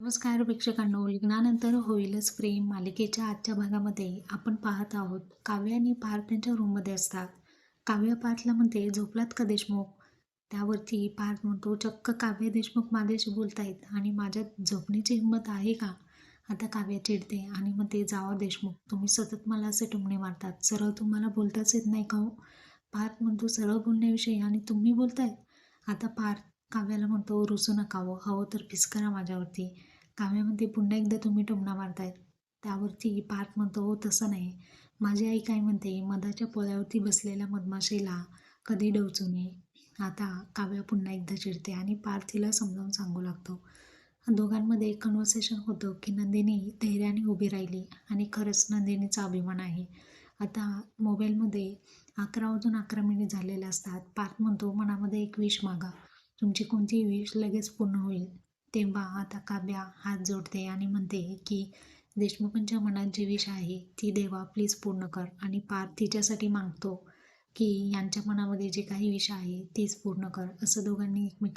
नमस्कार प्रेक्षकांनो लग्नानंतर होईलच प्रेम. मालिकेच्या आजच्या भागामध्ये आपण पाहत आहोत काव्य आणि पार्थ त्यांच्या रूममध्ये असतात. काव्य पार्थला म्हणते झोपलात का देशमुख? त्यावरती पार्थ म्हणतो चक्क काव्य देशमुख माझ्याशी बोलतायत आणि माझ्यात झोपण्याची हिंमत आहे का? आता काव्य चिडते आणि म्हणते जावा देशमुख तुम्ही सतत मला असे टुमणे मारतात. सरळ तुम्हाला बोलताच येत नाही का हो? पार्थ म्हणतो सरळ बोलण्याविषयी आणि तुम्ही बोलताय आता पार्थ काव्याला म्हणतो रुसू नका हो हवं तर फिसकरा माझ्यावरती. काव्यामध्ये पुन्हा एकदा तुम्ही टोमणा मारतायत. त्यावरती पार्थ म्हणतो हो तसं नाही. माझी आई काय म्हणते मधाच्या पोळ्यावरती बसलेल्या मधमाशीला कधी डवचू नये. आता काव्या पुन्हा एकदा चिडते आणि पार्थीला समजावून सांगू लागतो. दोघांमध्ये एक कन्व्हर्सेशन होतं की नंदिनी धैर्याने उभी राहिली आणि खरंच नंदिनीचा अभिमान आहे. आता मोबाईलमध्ये अकरा वाजून अकरा मिनिट झालेले असतात. पार्थ म्हणतो मनामध्ये एक विश मागा. तुमची कोणती विश लगेच पूर्ण होईल? तेव्हा आता काव्या हात जोडते आणि म्हणते की देशमुखांच्या मनात जी विष आहे ती देवा प्लीज पूर्ण कर. आणि पार तिच्यासाठी मागतो की यांच्या मनामध्ये जे काही विष आहे तीच पूर्ण कर. असं दोघांनी एकमेकां